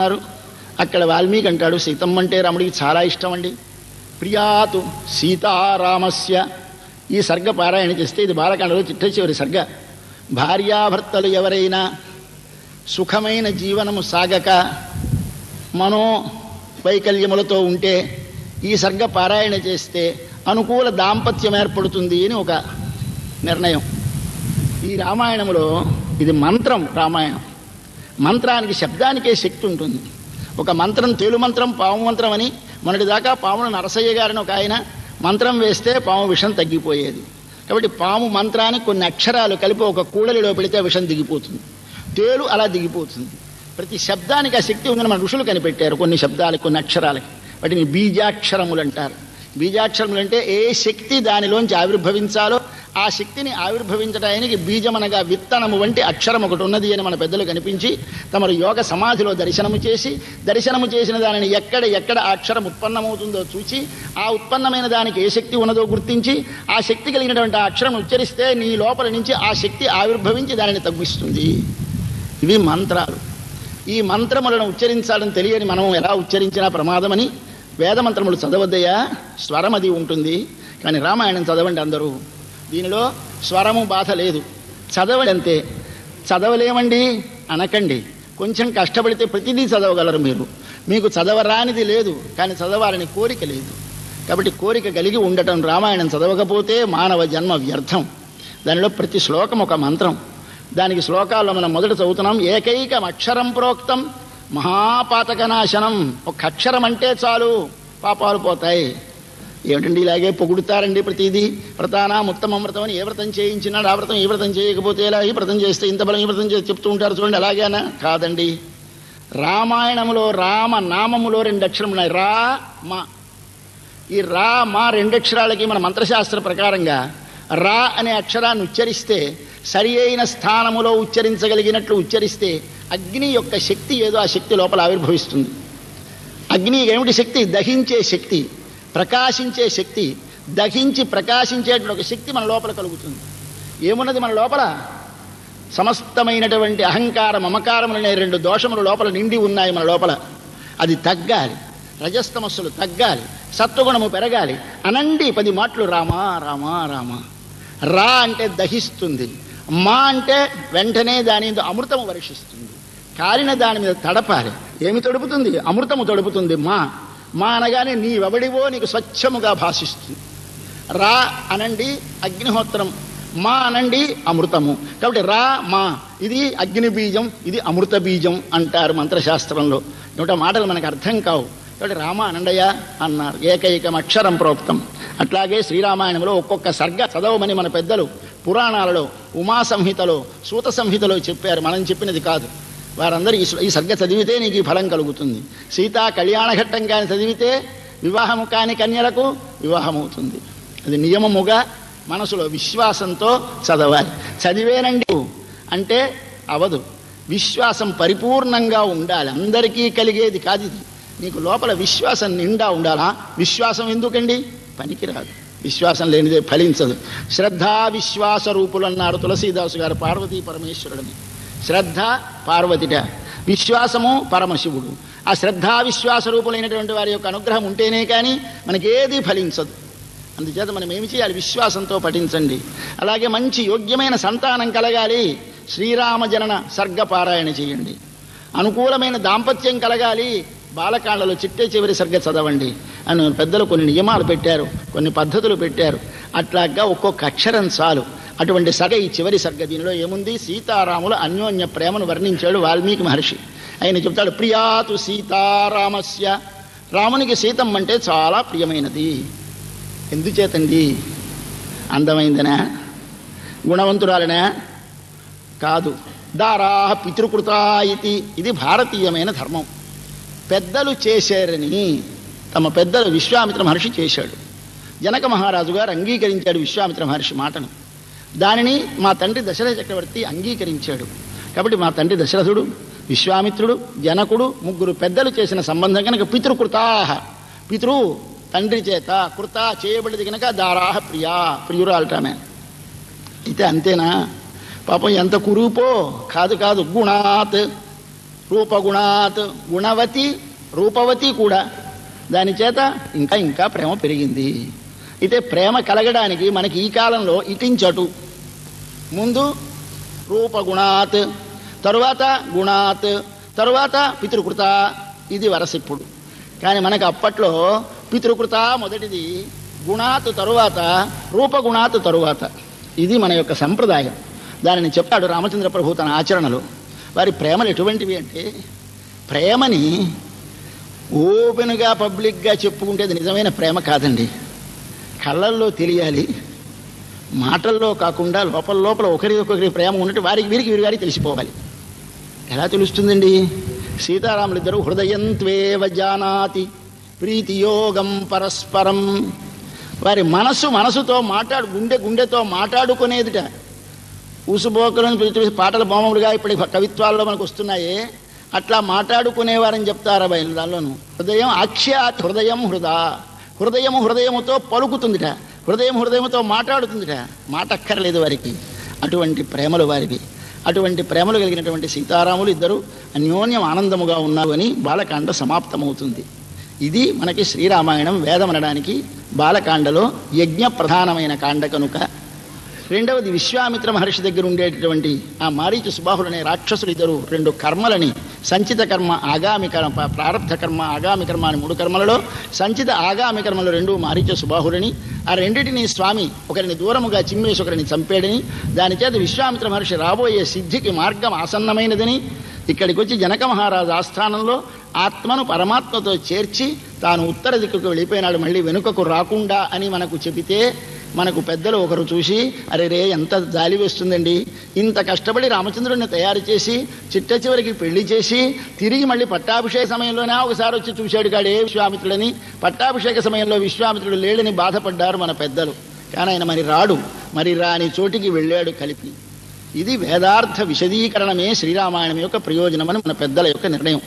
అన్నారు అక్కడ వాల్మీకి అంటాడు సీతమ్మ అంటే రాముడికి చాలా ఇష్టం అండి ప్రియాతు సీతారామస్య. ఈ సర్గ పారాయణ చేస్తే ఇది బాలకాండలో చిట్ట చివరి సర్గ. భార్యాభర్తలు ఎవరైనా సుఖమైన జీవనము సాగక మనో వైకల్యములతో ఉంటే ఈ సర్గ పారాయణ చేస్తే అనుకూల దాంపత్యం ఏర్పడుతుంది అని ఒక నిర్ణయం. ఈ రామాయణంలో ఇది మంత్రం రామాయణం. మంత్రానికి శబ్దానికే శక్తి ఉంటుంది. ఒక మంత్రం తేలు మంత్రం పాము మంత్రం అని మొన్నటిదాకా పామును నరసయ్య గారిని ఒక ఆయన మంత్రం వేస్తే పాము విషం తగ్గిపోయేది. కాబట్టి పాము మంత్రానికి కొన్ని అక్షరాలు కలిపి ఒక కూడలిలో పెడితే విషం దిగిపోతుంది. తేలు అలా దిగిపోతుంది. ప్రతి శబ్దానికి ఆ శక్తి ఉందని మన ఋషులు కనిపెట్టారు కొన్ని శబ్దాలకు కొన్ని అక్షరాలకి. వాటిని బీజాక్షరములు అంటారు. బీజాక్షరములు అంటే ఏ శక్తి దానిలోంచి ఆవిర్భవించాలో ఆ శక్తిని ఆవిర్భవించడానికి బీజమనగా విత్తనము వంటి అక్షరం ఒకటి ఉన్నది అని మన పెద్దలు కనిపించి తమరు యోగ సమాధిలో దర్శనము చేసి దర్శనము చేసిన దానిని ఎక్కడ ఎక్కడ ఆ అక్షరం ఉత్పన్నమవుతుందో చూచి ఆ ఉత్పన్నమైన దానికి ఏ శక్తి ఉన్నదో గుర్తించి ఆ శక్తి కలిగినటువంటి ఆ అక్షరం ఉచ్చరిస్తే నీ లోపల నుంచి ఆ శక్తి ఆవిర్భవించి దానిని తగ్గిస్తుంది. ఇవి మంత్రాలు. ఈ మంత్రములను ఉచ్చరించాలని తెలియని మనం ఎలా ఉచ్చరించినా ప్రమాదమని వేదమంత్రములు చదవద్దయ్యా. స్వరం అది ఉంటుంది. కానీ రామాయణం చదవండి అందరూ. దీనిలో స్వరము బాధ లేదు. చదవండి అంతే. చదవలేమండి? అనకండి. కొంచెం కష్టపడితే ప్రతిదీ చదవగలరు మీరు. మీకు చదవరానిది లేదు కానీ చదవాలని కోరిక లేదు. కాబట్టి కోరిక కలిగి ఉండటం రామాయణం చదవకపోతే మానవ జన్మ వ్యర్థం. దానిలో ప్రతి శ్లోకం ఒక మంత్రం. దానికి శ్లోకాల్లో మనం మొదట చదువుతున్నాం ఏకైకం అక్షరం ప్రోక్తం. మహాపాతకనాశనం. ఒక అక్షరం అంటే చాలు. పాపాలు పోతాయి. ఏమిటండి ఇలాగే పొగుడుతారండి ప్రతిదీ? వ్రతానా? ఉత్తమం వ్రతం అని ఏ వ్రతం చేయించినాడు ఆ వ్రతం ఈ వ్రతం చేయకపోతే ఎలా? ఈ వ్రతం చేస్తే ఇంత బలం ఈ వ్రతం చేసి చెప్తూ ఉంటారు చూడండి అలాగేనా? కాదండి. రామాయణములో రామ నామములో రెండు అక్షరం ఉన్నాయి. రా మా. ఈ రా మా రెండక్షరాలకి మన మంత్రశాస్త్ర ప్రకారంగా రా అనే అక్షరాన్ని ఉచ్చరిస్తే సరి అయిన స్థానములో ఉచ్చరించగలిగినట్లు ఉచ్చరిస్తే అగ్ని యొక్క శక్తి ఏదో ఆ శక్తి లోపల ఆవిర్భవిస్తుంది. అగ్ని ఏమిటి శక్తి? దహించే శక్తి ప్రకాశించే శక్తి దహించి ప్రకాశించేటువంటి ఒక శక్తి మన లోపల కలుగుతుంది. ఏమున్నది మన లోపల? సమస్తమైనటువంటి అహంకార మమకారములనే రెండు దోషములు లోపల నిండి ఉన్నాయి మన లోపల. అది తగ్గాలి రజస్తమస్సులు తగ్గాలి సత్వగుణము పెరగాలి. అనండి పది మాటలు రామా రామా రామా. రా అంటే దహిస్తుంది. మా అంటే వెంటనే దాని మీద అమృతము వర్షిస్తుంది. కాలిన దాని మీద తడపాలి. ఏమి తడుపుతుంది? అమృతము తడుపుతుంది మా. మా అనగానే నీవెవడివో నీకు స్వచ్ఛముగా భాషిస్తుంది. రా అనండి అగ్నిహోత్రం. మా అనండి అమృతము. కాబట్టి రా మా. ఇది అగ్ని బీజం ఇది అమృత బీజం అంటారు మంత్రశాస్త్రంలో. నూట మాటలు మనకు అర్థం కావు. కాబట్టి రామ అనండయ్య అన్నారు ఏకైకం అక్షరం ప్రోక్తం. అట్లాగే శ్రీరామాయణంలో ఒక్కొక్క సర్గ చదవమని మన పెద్దలు పురాణాలలో ఉమా సంహితలో సూత సంహితలో చెప్పారు. మనం చెప్పినది కాదు. వారందరూ ఈ ఈ సర్గ చదివితే నీకు ఈ ఫలం కలుగుతుంది. సీతా కళ్యాణఘట్టం కాని చదివితే వివాహము కాని కన్యలకు వివాహం అవుతుంది అది నియమముగా మనసులో విశ్వాసంతో చదవాలి. చదివేనండి అంటే అవదు. విశ్వాసం పరిపూర్ణంగా ఉండాలి. అందరికీ కలిగేది కాదు ఇది. నీకు లోపల విశ్వాసం నిండా ఉండాలా? విశ్వాసం ఎందుకండి? పనికిరాదు. విశ్వాసం లేనిదే ఫలించదు. శ్రద్ధా విశ్వాస రూపులు అన్నారు తులసీదాసు గారు పార్వతీ పరమేశ్వరుడిని. శ్రద్ధ పార్వతిట విశ్వాసము పరమశివుడు. ఆ శ్రద్ధా విశ్వాస రూపులైనటువంటి వారి యొక్క అనుగ్రహం ఉంటేనే కానీ మనకేది ఫలించదు. అందుచేత మనం ఏమి చేయాలి? విశ్వాసంతో పఠించండి. అలాగే మంచి యోగ్యమైన సంతానం కలగాలి. శ్రీరామ జనన చేయండి. అనుకూలమైన దాంపత్యం కలగాలి. బాలకాండలో చిట్టే చివరి సర్గ చదవండి అని పెద్దలు కొన్ని నియమాలు పెట్టారు కొన్ని పద్ధతులు పెట్టారు. అట్లాగా ఒక్కొక్క అక్షరం చాలు. అటువంటి సగ ఈ చివరి సర్గ దీనిలో ఏముంది? సీతారాముల అన్యోన్య ప్రేమను వర్ణించాడు వాల్మీకి మహర్షి. ఆయన చెప్తాడు ప్రియాతు సీతారామస్య రామునికి సీతమ్మ అంటే చాలా ప్రియమైనది. ఎందుచేతండి? అందమైందనా? గుణవంతురాలనా? కాదు. దారా పితృకృత ఇది ఇది భారతీయమైన ధర్మం. పెద్దలు చేశారని తమ పెద్దలు విశ్వామిత్ర మహర్షి చేశాడు. జనక మహారాజు గారు అంగీకరించాడు విశ్వామిత్ర మహర్షి మాటను. దానిని మా తండ్రి దశరథ చక్రవర్తి అంగీకరించాడు. కాబట్టి మా తండ్రి దశరథుడు విశ్వామిత్రుడు జనకుడు ముగ్గురు పెద్దలు చేసిన సంబంధం కనుక పితృకృతాహ. పితృ తండ్రి చేత కృత చేయబడిది కనుక దారాహ ప్రియా ప్రియురాలటామే అయితే అంతేనా? పాపం ఎంత కురూపో? కాదు కాదు గుణాత్. రూపగుణాత్ గుణవతి రూపవతి కూడా. దాని చేత ఇంకా ఇంకా ప్రేమ పెరిగింది. అయితే ప్రేమ కలగడానికి మనకి ఈ కాలంలో ఇటించటు. ముందు రూపగుణాత్ తరువాత గుణాత్ తరువాత పితృకృత. ఇది వరసిప్పుడు కానీ మనకు అప్పట్లో పితృకృత మొదటిది గుణాత్ తరువాత రూపగుణాత్ తరువాత. ఇది మన యొక్క సంప్రదాయం. దానిని చెప్పాడు రామచంద్ర ప్రభు తన ఆచరణలో. వారి ప్రేమలు ఎటువంటివి అంటే ప్రేమని ఓపెన్గా పబ్లిక్గా చెప్పుకుంటేది నిజమైన ప్రేమ కాదండి. కళ్ళల్లో తెలియాలి మాటల్లో కాకుండా లోపల లోపల ఒకరికొకరి ప్రేమ ఉన్నట్టు వారికి వీరికి వీరి వారికి తెలిసిపోవాలి. ఎలా తెలుస్తుందండి? సీతారాములిద్దరూ హృదయం త్వేవ జానాతి ప్రీతియోగం పరస్పరం. వారి మనసు మనసుతో మాట్లాడు గుండె గుండెతో మాట్లాడుకునేదిట ఊసుబోకలను పిలిచి పాటల బొమ్మలుగా ఇప్పటి కవిత్వాల్లో మనకు వస్తున్నాయే. అట్లా మాట్లాడుకునేవారని చెప్తారు బయలు దానిలోను? హృదయం ఆఖ్యాతి హృదయం హృదా. హృదయం హృదయముతో పలుకుతుందిట. హృదయం హృదయముతో మాట్లాడుతుందిట. మాట అక్కర్లేదు వారికి. అటువంటి ప్రేమలు వారికి. అటువంటి ప్రేమలు కలిగినటువంటి సీతారాములు ఇద్దరు అన్యోన్యం ఆనందముగా ఉన్నారు అని బాలకాండ సమాప్తమవుతుంది. ఇది మనకి శ్రీరామాయణం వేదమనడానికి బాలకాండలో యజ్ఞ ప్రధానమైన కాండ కనుక రెండవది విశ్వామిత్ర మహర్షి దగ్గర ఉండేటటువంటి ఆ మారీచ సుబాహులు అనే రాక్షసులు ఇద్దరు రెండు కర్మలని సంచిత కర్మ ఆగామి కర్మ ప్రారంభ కర్మ ఆగామి కర్మ అని మూడు కర్మలలో సంచిత ఆగామి కర్మలు రెండు మారీచ సుబాహులని ఆ రెండింటిని స్వామి ఒకరిని దూరముగా చిమ్మేసి ఒకరిని చంపాడని దాని చేత విశ్వామిత్ర మహర్షి రాబోయే సిద్ధికి మార్గం ఆసన్నమైనదని ఇక్కడికి వచ్చి జనక మహారాజు ఆస్థానంలో ఆత్మను పరమాత్మతో చేర్చి తాను ఉత్తర దిక్కుకు వెళ్ళిపోయినాడు మళ్ళీ వెనుకకు రాకుండా అని మనకు చెబితే మనకు పెద్దలు ఒకరు చూసి అరే రే ఎంత జాలి వేస్తుందండి. ఇంత కష్టపడి రామచంద్రుడిని తయారు చేసి చిట్ట చివరికి పెళ్ళి చేసి తిరిగి మళ్ళీ పట్టాభిషేక సమయంలోనే ఒకసారి వచ్చి చూశాడు కాడే విశ్వామిత్రుడని. పట్టాభిషేక సమయంలో విశ్వామిత్రుడు లేడని బాధపడ్డారు మన పెద్దలు. కానీ ఆయన మరి రాడు. మరి రాని చోటికి వెళ్ళాడు కలిపి. ఇది వేదార్థ విశదీకరణమే శ్రీరామాయణం యొక్క ప్రయోజనమని మన పెద్దల యొక్క నిర్ణయం.